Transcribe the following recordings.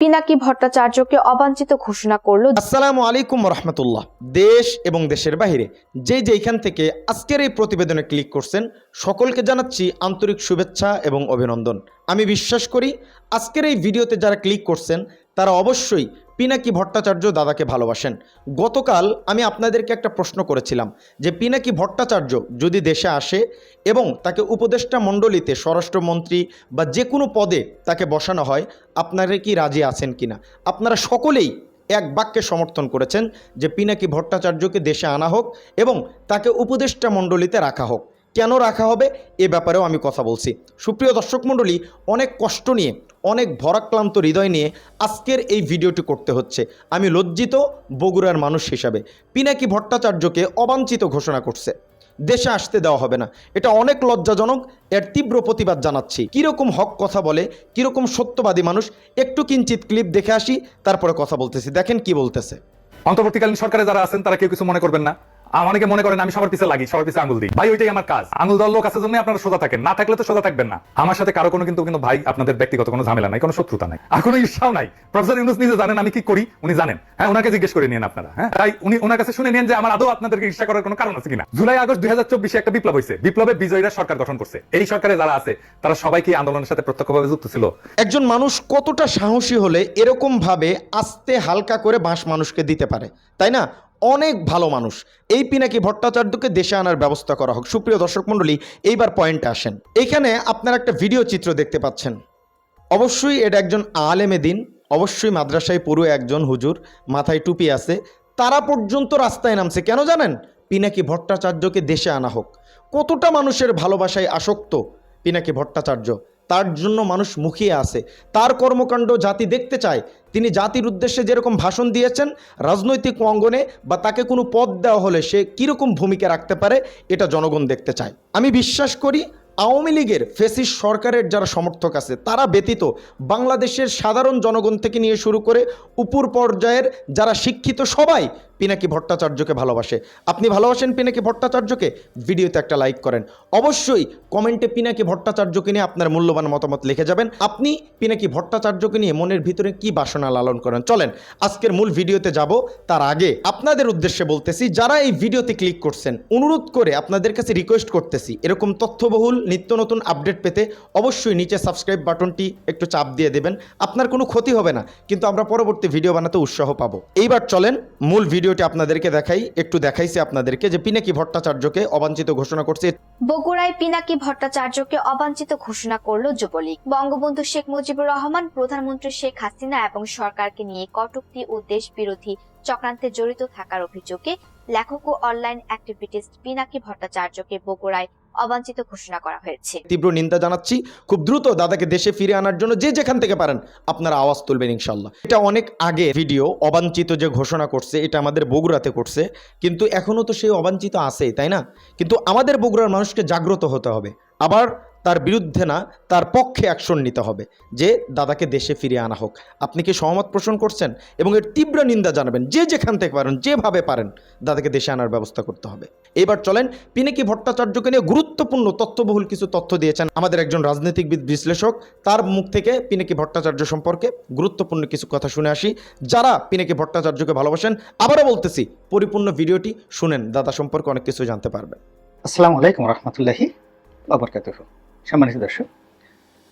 পিনাকি ভট্টাচার্যকে অবাঞ্ছিত ঘোষণা করল আসসালামু আলাইকুম রহমতুল্লাহ। দেশ এবং দেশের বাহিরে যে যেইখান থেকে আজকের এই প্রতিবেদনে ক্লিক করছেন, সকলকে জানাচ্ছি আন্তরিক শুভেচ্ছা এবং অভিনন্দন। আমি বিশ্বাস করি, আজকের এই ভিডিওতে যারা ক্লিক করছেন, তারা অবশ্যই পিনাকি ভট্টাচার্য দাদাকে ভালোবাসেন। গতকাল আমি আপনাদেরকে একটা প্রশ্ন করেছিলাম যে পিনাকি ভট্টাচার্য যদি দেশে আসে এবং তাকে উপদেষ্টা মণ্ডলীতে স্বরাষ্ট্রমন্ত্রী বা যে কোনো পদে তাকে বসানো হয়, আপনারা কি রাজি আছেন কিনা? আপনারা সকলেই এক বাক্যে সমর্থন করেছেন যে পিনাকি ভট্টাচার্যকে দেশে আনা হোক এবং তাকে উপদেষ্টা মণ্ডলীতে রাখা হোক। কেন রাখা হবে এ ব্যাপারেও আমি কথা বলছি। সুপ্রিয় দর্শক মণ্ডলী, অনেক কষ্ট নিয়ে, অনেক ভরাক্লান্ত হৃদয় নিয়ে আজকের এই ভিডিওটি করতে হচ্ছে। আমি লজ্জিত বগুড়ার মানুষ হিসাবে। পিনাকি ভট্টাচার্যকে অবাঞ্ছিত ঘোষণা করছে। দেশে আসতে দেওয়া হবে না। এটা অনেক লজ্জাজনক, এর তীব্র প্রতিবাদ জানাচ্ছি। কীরকম হক কথা বলে, কীরকম সত্যবাদী মানুষ, একটু কিঞ্চিত ক্লিপ দেখে আসি, তারপরে কথা বলতেছি। দেখেন কি বলতেছে। অন্তর্বর্তীকালীন সরকারে যারা আছেন, তারা কেউ কিছু মনে করবেন না। অনেকে মনে করেন আমি সবার পিছে লাগি, সবার পিছে আঙুল দিই। ভাই, ওইটাই আমার কাজ। আঙুল দেওয়ার লোক আছে জন্য আপনারা সোজা থাকেন। না থাকলে তো সোজা থাকবেন না। আমার সাথে কারও কোনো কিন্তু কিন্তু ভাই আপনাদের ব্যক্তিগত কোনো ঝামেলা নাই, কোনো শত্রুতা নাই। আর কোনো ঈর্ষাও নাই। প্রফেসর ইউনুস নিজে জানেন আমি কি করি, উনি জানেন। হ্যাঁ ওনাকে জিজ্ঞেস করে নিন আপনারা হ্যাঁ? তাই উনি ওনার কাছে শুনে নিন যে আমার আদৌ আপনাদেরকে ঈর্ষা করার কোনো কারণ আছে কিনা। জুলাই, আগস্ট দুই হাজার চব্বিশে একটা বিপ্লব হয়েছে বিপ্লবে বিজয়ীরা সরকার গঠন করছে। এই সরকারে যারা আছে, তারা সবাই কি আন্দোলনের সাথে প্রত্যক্ষভাবে যুক্ত ছিল। একজন মানুষ কতটা সাহসী হলে এরকম ভাবে আস্তে হালকা করে বাঁশ মানুষকে দিতে পারে? তাই না? অনেক ভালো মানুষ। এই পিনাকি ভট্টাচার্যকে দেশে আনার ব্যবস্থা করা হোক? সুপ্রিয় দর্শক মণ্ডলী, এইবার পয়েন্টে আসেন। এখানে আপনারা একটা ভিডিও চিত্র দেখতে পাচ্ছেন। অবশ্যই এটা একজন আলেমে দিন। অবশ্যই মাদ্রাসায় পুরো একজন হুজুর, মাথায় টুপি আছে। তারা পর্যন্ত রাস্তায় নামছে। কেন জানেন? পিনাকি ভট্টাচার্যকে দেশে আনা হোক। কতটা মানুষের ভালোবাসায় আসক্ত পিনাকি ভট্টাচার্য? তার জন্য মানুষ মুখিয়ে আছে। তার কর্মকাণ্ড জাতি দেখতে চায়। তিনি জাতির উদ্দেশ্যে যেরকম ভাষণ দিয়েছেন, রাজনৈতিক অঙ্গনে বা তাকে কোনো পদ দেওয়া হলে সে কীরকম ভূমিকা রাখতে পারে, এটা জনগণ দেখতে চায়। আমি বিশ্বাস করি, আওয়ামী লীগের ফেসিস সরকারের যারা সমর্থক আছে, তারা ব্যতীত বাংলাদেশের সাধারণ জনগণ থেকে নিয়ে শুরু করে উপর পর্যায়ের যারা শিক্ষিত সবাই পিনাকি ভট্টাচার্যকে ভালোবাসে। আপনি ভালোবাসেন পিনাকি ভট্টাচার্যকে? ভিডিওতে একটা লাইক করেন। অবশ্যই কমেন্টে পিনাকি ভট্টাচার্যকে নিয়ে আপনার মূল্যবান মতামত লিখে যাবেন। আপনি পিনাকি ভট্টাচার্যকে নিয়ে মনের ভিতরে কি বাসনা লালন করেন? চলেন, আজকের মূল ভিডিওতে যাব। তার আগে আপনাদের উদ্দেশ্যে বলতেছি, যারা এই ভিডিওতে ক্লিক করছেন, অনুরোধ করে আপনাদের কাছে রিকোয়েস্ট করতেছি, এরকম তথ্যবহুল নিত্য নতুন আপডেট পেতে অবশ্যই নিচে সাবস্ক্রাইব বাটনটি একটু চাপ দিয়ে দেবেন। আপনার কোনো ক্ষতি হবে না, কিন্তু আমরা পরবর্তী ভিডিও বানাতে উৎসাহ পাবো। এইবার চলেন মূল ভিডিওটি আপনাদেরকে দেখাই, একটু দেখাইছি আপনাদেরকে যে পিনাকি ভট্টাচার্যকে অবাঞ্ছিত ঘোষণা করছে। বগুড়ায় পিনাকি ভট্টাচার্যকে অবাঞ্ছিত ঘোষণা করল যুবলীগ। বঙ্গবন্ধু শেখ মুজিবুর রহমান, প্রধানমন্ত্রী শেখ হাসিনা এবং সরকারকে নিয়ে কটুক্তি ও দেশ বিরোধী চক্রান্তে জড়িত থাকার অভিযোগে লেখক ও অনলাইন অ্যাক্টিভিটিস্ট পিনাকি ভট্টাচার্যকে বগুড়ায় অবাঞ্ছিত ঘোষণা করা হয়েছে। তীব্র নিন্দা জানাচ্ছি। খুব দ্রুত দাদাকে দেশে ফিরে আনার জন্য যে যেখান থেকে পারেন আপনারা আওয়াজ তুলবেন ইনশাল্লাহ। এটা অনেক আগে ভিডিও, অবাঞ্ছিত যে ঘোষণা করছে, এটা আমাদের বগুড়াতে করছে। কিন্তু এখনও তো সেই অবাঞ্ছিত আছে তাই না? কিন্তু আমাদের বগুড়ার মানুষকে জাগ্রত হতে হবে। আবার তার বিরুদ্ধে না, তার পক্ষে অ্যাকশন নিতে হবে যে দাদাকে দেশে ফিরিয়ে আনা হোক। আপনি কি সহমত পোষণ করছেন? এবং এর তীব্র নিন্দা জানাবেন, যে যেখান থেকে পারেন, যেভাবে পারেন, দাদাকে দেশে আনার ব্যবস্থা করতে হবে। এবার চলেন পিনাকি ভট্টাচার্যকে নিয়ে গুরুত্বপূর্ণ তথ্যবহুল কিছু তথ্য দিয়েছেন আমাদের একজন রাজনৈতিকবিদ বিশ্লেষক। তার মুখ থেকে পিনাকি ভট্টাচার্য সম্পর্কে গুরুত্বপূর্ণ কিছু কথা শুনে আসি। যারা পিনাকি ভট্টাচার্যকে ভালোবাসেন, আবারও বলতেছি, পরিপূর্ণ ভিডিওটি শুনেন, দাদা সম্পর্কে অনেক কিছু জানতে পারবেন। আসসালামু আলাইকুম রহমতুল্লাহি। আবরকাতুহ সম্মানিত দর্শক,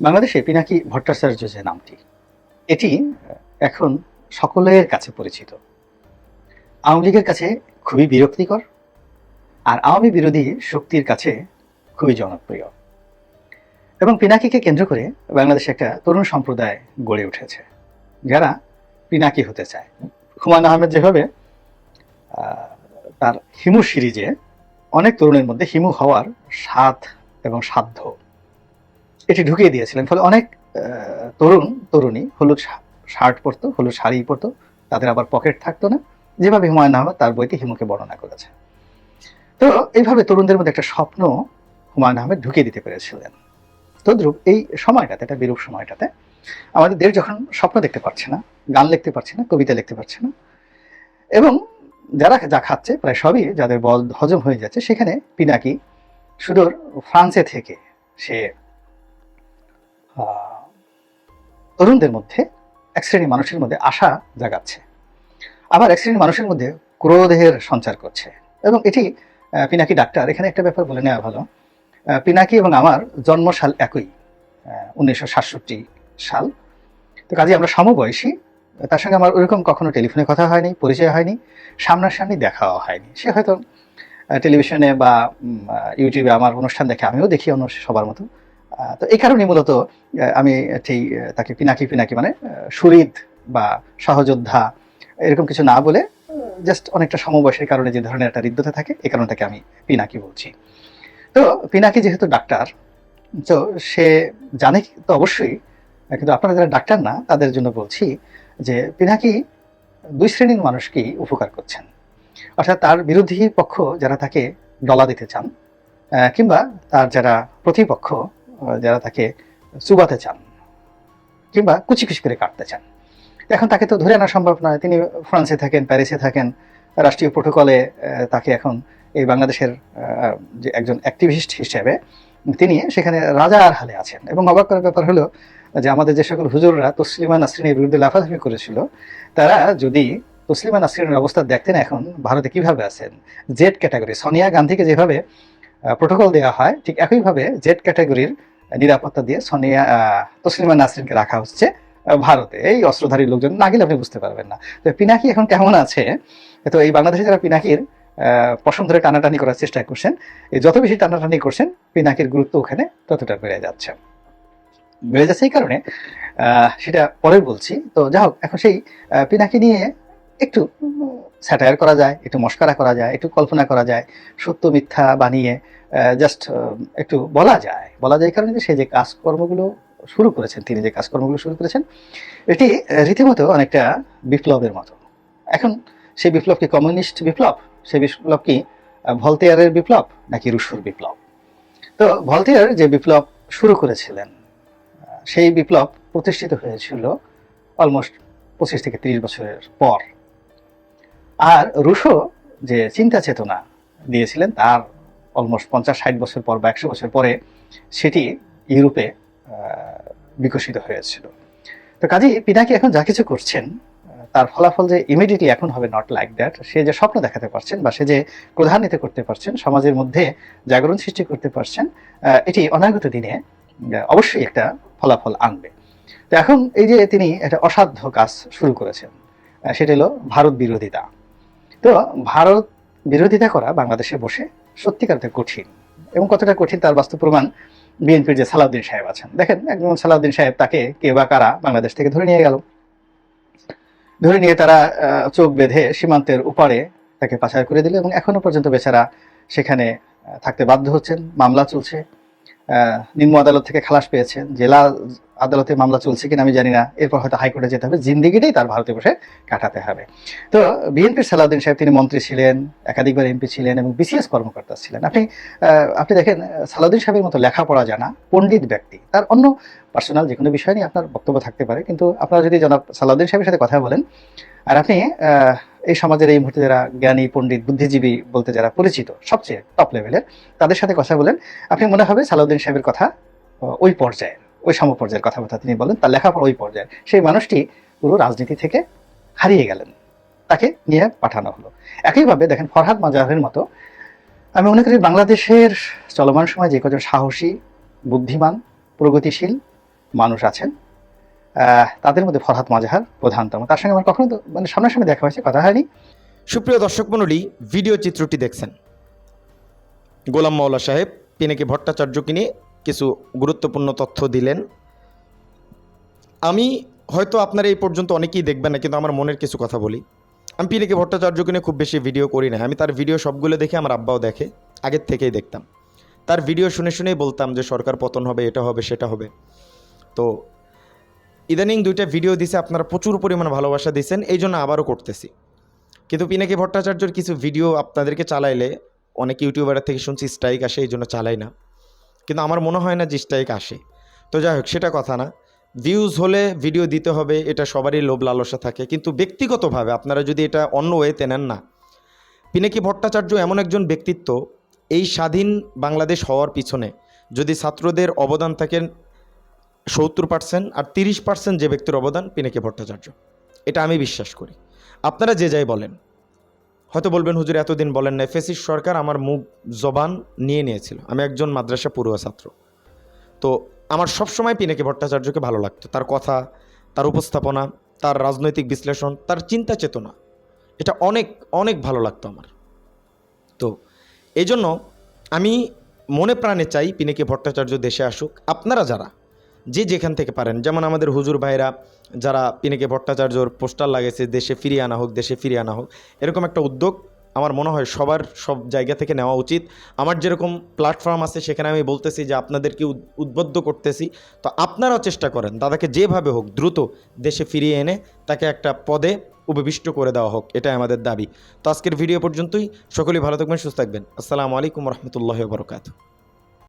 বাংলাদেশে পিনাকি ভট্টাচার্য যে নামটি, এটি এখন সকলের কাছে পরিচিত। আওয়ামী লীগের কাছে খুবই বিরক্তিকর আর আওয়ামী বিরোধী শক্তির কাছে খুবই জনপ্রিয়। এবং পিনাকিকে কেন্দ্র করে বাংলাদেশে একটা তরুণ সম্প্রদায় গড়ে উঠেছে, যারা পিনাকি হতে চায়। হুমায়ুন আহমেদ যেভাবে তার হিমু সিরিজে অনেক তরুণের মধ্যে হিমু হওয়ার স্বাদ এবং সাধ্য। এটি ঢুকিয়ে দিয়েছিলেন। ফলে অনেক তরুণ, তরুণী, হলুদ শার্ট পরতো, হলুদ শাড়ি পরতো, তাদের আবার পকেট থাকতো না। যেভাবে হুমায়ুন আহমেদ তার বইতে হিমুকে বর্ণনা করেছে। তো এইভাবে তরুণদের মধ্যে একটা স্বপ্ন হুমায়ুন আহমেদ ঢুকিয়ে দিতে পেরেছিলেন। তদ্রুপ এই সময়টাতে, একটা বিরূপ সময়টাতে, আমাদের দেশ যখন স্বপ্ন দেখতে পারছে না, গান লিখতে পারছে না, কবিতা লিখতে পারছে না, এবং যারা যা খাচ্ছে, প্রায় সবই যাদের বল হজম হয়ে যাচ্ছে, সেখানে পিনাকি সুদূর ফ্রান্সে থেকে সে তরুণদের মধ্যে এক শ্রেণির মানুষের মধ্যে আশা জাগাচ্ছে। আবার এক শ্রেণির মানুষের মধ্যে ক্রোধের সঞ্চার করছে। এবং এটি পিনাকি ডাক্তার, এখানে একটা ব্যাপার বলে নেওয়া ভালো। পিনাকি এবং আমার জন্মসাল একই উনিশশো সাতষট্টি সাল। তো কাজে আমরা সমবয়সী। তার সঙ্গে আমার ওইরকম কখনো টেলিফোনে কথা হয়নি, পরিচয় হয়নি, সামনাসামনি দেখাও হয়নি। সে হয়তো টেলিভিশনে বা ইউটিউবে আমার অনুষ্ঠান দেখে আমিও দেখি অন্য সবার মতো। তো এই কারণে মূলত আমি ঠিক তাকে পিনাকি পিনাকি মানে সুরিদ বা সহযোদ্ধা এরকম কিছু না বলে জাস্ট অনেকটা সমবয়সের কারণে যে ধরনের একটা হৃদ্যতা থাকে, এই কারণে তাকে আমি পিনাকি বলছি। তো পিনাকি যেহেতু ডাক্তার, তো সে জানে তো অবশ্যই, কিন্তু আপনারা যারা ডাক্তার না, তাদের জন্য বলছি যে পিনাকি দুই শ্রেণির মানুষকেই উপকার করছেন। অর্থাৎ তার বিরোধী পক্ষ যারা তাকে ডলা দিতে চান কিংবা তার যারা প্রতিপক্ষ যারা তাকে চুবাতে চান, কিংবা কুচি কুচি করে কাটতে চান। এখন তাকে তো ধরে আনা সম্ভব নয়। তিনি ফ্রান্সে থাকেন, প্যারিসে থাকেন, রাষ্ট্রীয় প্রোটোকলে তাকে এখন এই বাংলাদেশের যে একজন অ্যাক্টিভিস্ট হিসেবে তিনি সেখানে রাজার হালে আছেন। এবং অবাক করার ব্যাপার হলো যে আমাদের যে সকল হুজুররা তসলিমা নাসরিনের বিরুদ্ধে লাফালাফি করেছিল, তারা যদি তসলিমা নাসরিনের অবস্থা দেখতেন এখন ভারতে কীভাবে আছেন? জেড ক্যাটাগরি সোনিয়া গান্ধীকে যেভাবে প্রোটোকল দেওয়া হয়, ঠিক একইভাবে জেড ক্যাটাগরির নিরাপত্তা দিয়ে সোনিয়া তসলিমা নাসরিনকে রাখা হচ্ছে ভারতে। এই অস্ত্রধারী লোকজন না গেলে আপনি বুঝতে পারবেন না। তো পিনাকি এখন কেমন আছে? তো এই বাংলাদেশে যারা পিনাকির পশম ধরে টানাটানি করার চেষ্টা করছেন যত বেশি টানাটানি করছেন, পিনাকির গুরুত্ব ওখানে ততটা বেড়ে যাচ্ছে। বেড়ে যাচ্ছে এই কারণে সেটা পরে বলছি। তো যা হোক, এখন সেই পিনাকি নিয়ে একটু স্যাটায়ার করা যায়, একটু মস্কারা করা যায়, একটু কল্পনা করা যায়, সত্য মিথ্যা বানিয়ে জাস্ট একটু বলা যায়। বলা যায় কারণে সে যে কাজকর্মগুলো শুরু করেছেন, তিনি যে কাজকর্মগুলো শুরু করেছেন, এটি রীতিমতো অনেকটা বিপ্লবের মতো। এখন সেই বিপ্লব কি কমিউনিস্ট বিপ্লব সেই বিপ্লব কি ভলতেয়ারের বিপ্লব নাকি রুশোর বিপ্লব? তো ভলতেয়ার যে বিপ্লব শুরু করেছিলেন সেই বিপ্লব প্রতিষ্ঠিত হয়েছিল অলমোস্ট পঁচিশ থেকে তিরিশ বছরের পর। আর রুশো যে চিন্তা চেতনা দিয়েছিলেন তার অলমোস্ট পঞ্চাশ, ষাট বছর পর বা একশো বছর পরে সেটি ইউরোপে বিকশিত হয়েছিল। তো কাজেই পিনাকি এখন যা কিছু করছেন তার ফলাফল যে ইমিডিয়েটলি এখন হবে নট লাইক দ্যাট সে যে স্বপ্ন দেখাতে পারছেন বা সে যে প্রধানিত করতে পারছেন, সমাজের মধ্যে জাগরণ সৃষ্টি করতে পারছেন এটি অনাগত দিনে অবশ্যই একটা ফলাফল আনবে। তো এখন এই যে তিনি একটা অসাধ্য কাজ শুরু করেছেন সেটা হলো ভারত বিরোধিতা। তো ভারত বিরোধিতা করা বাংলাদেশে বসে সত্যিকার কঠিন এবং কতটা কঠিন তার বাস্তব প্রমাণ বিএনপির যে সালাউদ্দিন সাহেব আছেন। দেখেন, একজন সালাউদ্দিন সাহেব তাকে কে বা কারা বাংলাদেশ থেকে ধরে নিয়ে গেল। ধরে নিয়ে তারা চোখ বেঁধে সীমান্তের উপারে তাকে পাচার করে দিল এবং এখনও পর্যন্ত বেচারা সেখানে থাকতে বাধ্য হচ্ছেন। মামলা চলছে। নিম্ন আদালত থেকে খালাস পেয়েছেন জেলা আদালতে মামলা চলছে কিনা আমি জানি না। এরপর হয়তো হাইকোর্টে যেতে হবে। জিন্দিগিটাই তার ভারতে বসে কাটাতে হবে। তো বিএনপির সালাউদ্দিন সাহেব, তিনি মন্ত্রী ছিলেন, একাধিকবার এমপি ছিলেন এবং বিসিএস কর্মকর্তা ছিলেন। আপনি আপনি দেখেন, সালাউদ্দিন সাহেবের মতো লেখাপড়া জানা, পণ্ডিত ব্যক্তি। তার অন্য পার্সোনাল যে কোনো বিষয় নিয়ে আপনার বক্তব্য থাকতে পারে। কিন্তু আপনারা যদি জনাব সালাউদ্দিন সাহেবের সাথে কথা বলেন, আর আপনি এই সমাজের এই মুহূর্তে যারা জ্ঞানী, পণ্ডিত, বুদ্ধিজীবী বলতে যারা পরিচিত, সবচেয়ে টপ লেভেলের তাদের সাথে কথা বলেন। আপনি মনে হবে সালাউদ্দিন সাহেবের কথা ওই পর্যায়ের, ওই সম পর্যায়ের কথাবার্তা তিনি বলেন, তার লেখাপড়া ওই পর্যায়ের। সেই মানুষটি পুরো রাজনীতি থেকে হারিয়ে গেলেন। তাকে নিয়ে পাঠানো হলো। একইভাবে দেখেন ফরহাদ মাজাহের মতো, আমি মনে করি বাংলাদেশের চলমান সময় যে কজন সাহসী, বুদ্ধিমান, প্রগতিশীল মানুষ আছেন তাদের মধ্যে ফরহাদ মাজাহার প্রধানতম তার সঙ্গে আমার কখনো মানে সামনাসামনি দেখা হয়েছে, কথা হয়নি। সুপ্রিয় দর্শক মণ্ডলী, ভিডিও চিত্রটি দেখছেন। গোলাম মাওলা সাহেব, পিনাকি ভট্টাচার্যকে নিয়ে কিছু গুরুত্বপূর্ণ তথ্য দিলেন। আমি হয়তো আপনারা এই পর্যন্ত অনেকেই দেখবেন না, কিন্তু আমার মনের কিছু কথা বলি। আমি পিনাকি ভট্টাচার্যকে নিয়ে খুব বেশি ভিডিও করি না। আমি তার ভিডিও সবগুলো দেখে আমার আব্বাও দেখে, আগের থেকেই দেখতাম। তার ভিডিও শুনে শুনেই বলতাম যে, সরকার পতন হবে, এটা হবে, সেটা হবে। তো ইদানিং দুইটা ভিডিও দিছে, আপনারা প্রচুর পরিমাণ ভালোবাসা দিয়েছেন এই জন্য আবারও করতেছি। কিন্তু পিনাকি ভট্টাচার্যর কিছু ভিডিও আপনাদেরকে চালাইলে, অনেক ইউটিউবারের থেকে শুনছি স্ট্রাইক আসে, এই জন্য চালাই না। কিন্তু আমার মনে হয় না যে স্ট্রাইক আসে। তো যাই হোক, সেটা কথা না। ভিউজ হলে ভিডিও দিতে হবে, এটা সবারই লোভ লালসা থাকে। কিন্তু ব্যক্তিগতভাবে আপনারা যদি এটা অন্য ওয়েতে নেন না, পিনাকি ভট্টাচার্য এমন একজন ব্যক্তিত্ব, এই স্বাধীন বাংলাদেশ হওয়ার পিছনে যদি ছাত্রদের অবদান থাকে সত্তর পার্সেন্ট আর তিরিশ পার্সেন্ট যে ব্যক্তির অবদান পিনাকি ভট্টাচার্য। এটা আমি বিশ্বাস করি। আপনারা যে যাই বলেন, হয়তো বলবেন, হুজুর, এতদিন বলেন নাই। ফেসিস সরকার আমার মুখ, জবান নিয়ে নিয়েছিল। আমি একজন মাদ্রাসা পড়ুয়া ছাত্র। তো আমার সবসময় পিনাকি ভট্টাচার্যকে ভালো লাগতো। তার কথা, তার উপস্থাপনা, তার রাজনৈতিক বিশ্লেষণ, তার চিন্তা চেতনা, এটা অনেক অনেক ভালো লাগতো আমার। তো এই জন্য আমি মনে প্রাণে চাই পিনাকি ভট্টাচার্য দেশে আসুক। আপনারা যারা যে যেখান থেকে পারেন। যেমন আমাদের হুজুর ভাইরা যারা পিনাকি ভট্টাচার্যর পোস্টার লাগেছে দেশে ফিরিয়ে আনা হোক, দেশে ফিরিয়ে আনা হোক, এরকম একটা উদ্যোগ আমার মনে হয় সবার, সব জায়গা থেকে নেওয়া উচিত। আমার যেরকম প্ল্যাটফর্ম আছে, সেখানে আমি বলতেছি যে আপনাদেরকে উদ- উদ্বুদ্ধ করতেছি, তো আপনারাও চেষ্টা করেন। দাদাকে যেভাবে হোক দ্রুত দেশে ফিরিয়ে এনে তাকে একটা পদে উপবিষ্ট করে দেওয়া হোক, এটাই আমাদের দাবি। তো আজকের ভিডিও পর্যন্তই। সকলেই ভালো থাকবেন, সুস্থ থাকবেন। আসসালামু আলাইকুম রহমতুল্লাহ বরকাত